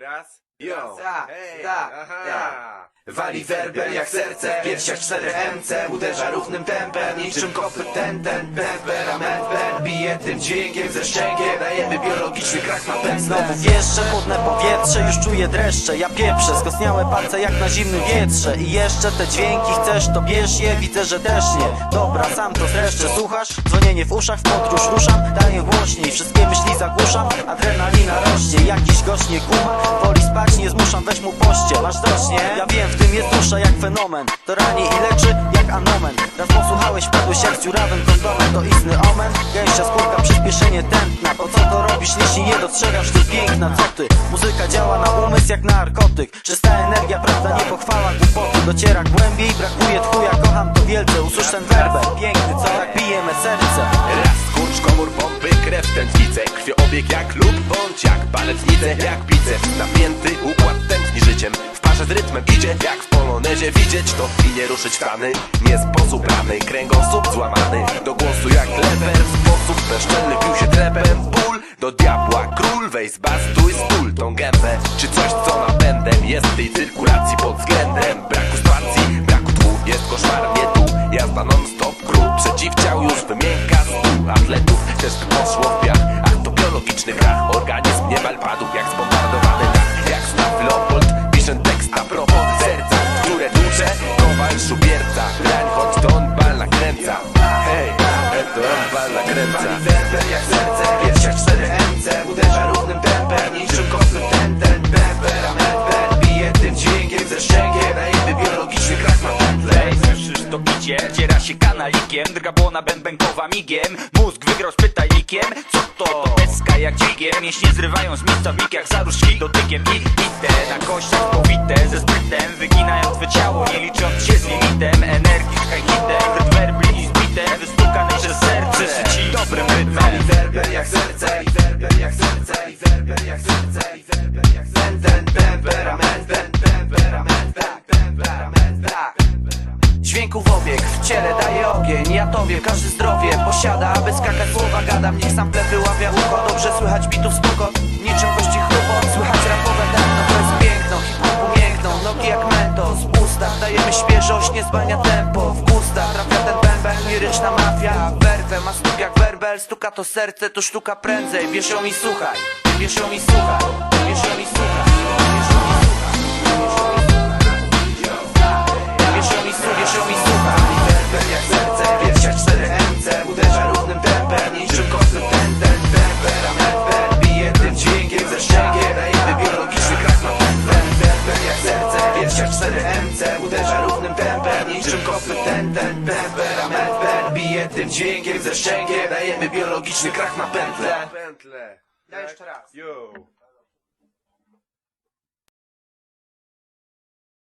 Raz. Yo. za, Hej. za, Aha. Wali werbel jak serce, w piersiach 4 MC Uderza równym tempem, niczym kopy ten, ten Temperament ben, bije tym dźwiękiem ze szczękiem Dajemy biologiczny krak na pędzle Znowu wieszcze, chłodne powietrze, już czuję dreszcze Ja pieprzę, skosniałe palce jak na zimnym wietrze I jeszcze te dźwięki chcesz, to bierz je, widzę, że też nie Dobra, sam to zresztą słuchasz? Dzwonienie w uszach, w podróż ruszam Daję głośniej, wszystkie myśli zagłuszam Adrenalina rośnie, jakiś gość nie kuma Woli spać, nie? Ja wiem, w tym jest dusza jak fenomen. To rani i leczy jak anomen. Raz posłuchałeś, wpadłeś jak dziurawym kondomem. To istny omen, gęścia skórka, przyspieszenie tętna. Po co to robisz, jeśli nie dostrzegasz ty piękna Co ty? Muzyka działa na umysł jak narkotyk. Czysta energia, prawda, nie pochwała głupoty. Dociera głębiej, brakuje tchu, ja kocham to wielce Usłysz ten werber, piękny, co? Tak bije me serce. Raz skurcz, komór, pompy, krew w tętnicę Krwioobieg jak lub bądź jak baletnicę Jak biceps, napięty układ tętni życiem z rytmem idzie, jak w polonezie Widzieć to i nie ruszyć rany. Nie sposób rany, kręgosłup złamany. Do głosu jak lewer, sposób bezczelny Pił się trepem, ból do diabła Król, weź zbastuj stul tą gębę. Czy coś co napędem jest w tej cyrkulacji Pod względem braku spacji, braku tchu Jest koszmarnie tu, jazda non stop Król przeciwciał już wymięka stu Atletów. Też poszło w Duże kowal szubierca Brań choć to on bal nakręca. Hej, to on bal nakręca. Wali werbel jak serce, piersiach 4 MC Uderza równym tempem, niczym Dziera się kanalikiem Drga błona bębenkowa migiem. Mózg wygrał z pytajnikiem. Co to? Deska jak dźwigiem. Mięśnie zrywają z miejsca w jak zaruszki dotykiem I bite. Na kościach powite Ze sprytem wyginają twe ciało Nie licząc się z limitem. Energii z każdy zdrowie posiada Aby skakać słowa gadam, niech sam pleb wyławia ucho Dobrze słychać bitów spoko, niczym kości chrupot Słychać rapowe dętno, to jest piękno. Hip-hopu miękną, nogi jak mentos W ustach dajemy świeżość, nie zwalnia tempo. W gustach trafia ten bęben, liryczna mafia. Werwę ma stuk jak werbel, stuka to serce To sztuka prędzej, bierz ją i słuchaj Bierz ją i słuchaj, Bierz ją i słuchaj, ten, ten Temperament ben, bije tym dźwiękiem ze szczękiem Dajemy biologiczny krak na pętlę. Pętle Ja jeszcze raz. Yo